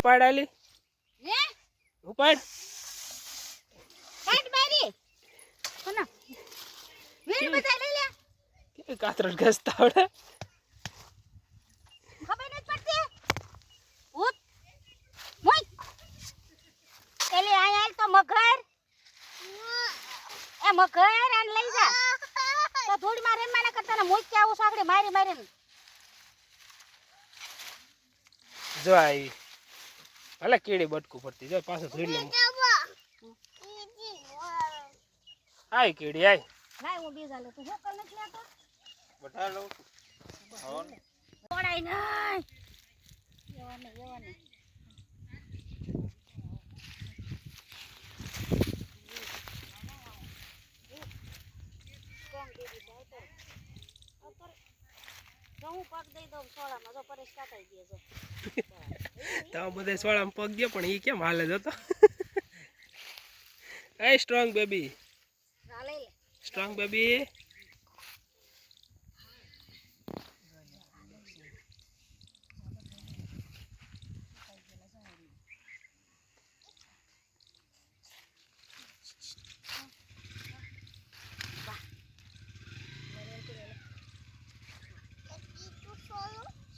ઉપાડ આલી ઉપાડ. કાટ બારી કોના? બધા લઈ લે. કે કાતરસ ઘસતા આવડે? ખબર નથી પડતી. ભૂત મોય એલી આય તો મગર. એ મગર આને લઈ જા. તો થોડી મારે માના કરતા ને મોય કે આવું સાંકડે મારી મારીને. જો આવી ભલે કીડી બટકું પડતી જો પાછું ધોઈ લઉં. આય કીડી આય. લાય હું બીજા લે તું હું કલ નથી લેતો? બટા લઉં હોન નહીં. નઈ યોને યોને દીદી જાય જો હું પગ દઈ દઉં સોળામાં જો પરેશ કાકાઈ દે જો. તો બધા સોળામાં પગ ગયો પણ એ કેમ હાલે જતો એ સ્ટ્રોંગ બેબી સ્ટ્રોંગ બેબી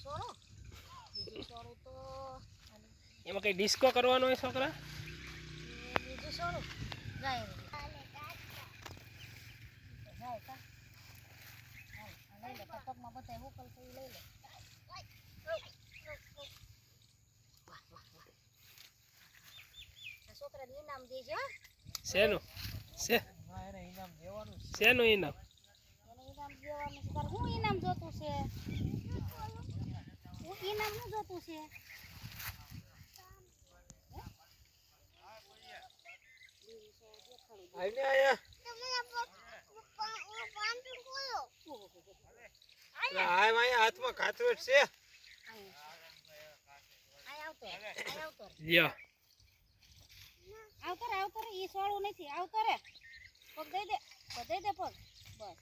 સોળો બીજું સોળું તો એમાં કઈ ડિસ્કો કરવાનો હોય છોકરા? છોકરાને ઇનામ દેજો હો. શેનું શેનું ઇનામ એને ઇનામ જોતું છે? હું ઇનામ શું જોતું છે? આઈને આયા. આય માયા હાથમાં કાતવેટ છે. આવતો આવતો લ્યો. આવતો રે આવતો રે ઈ સોળું નથી આવતો રે પગ દઈ દે પગ દઈ દે પગ. બસ.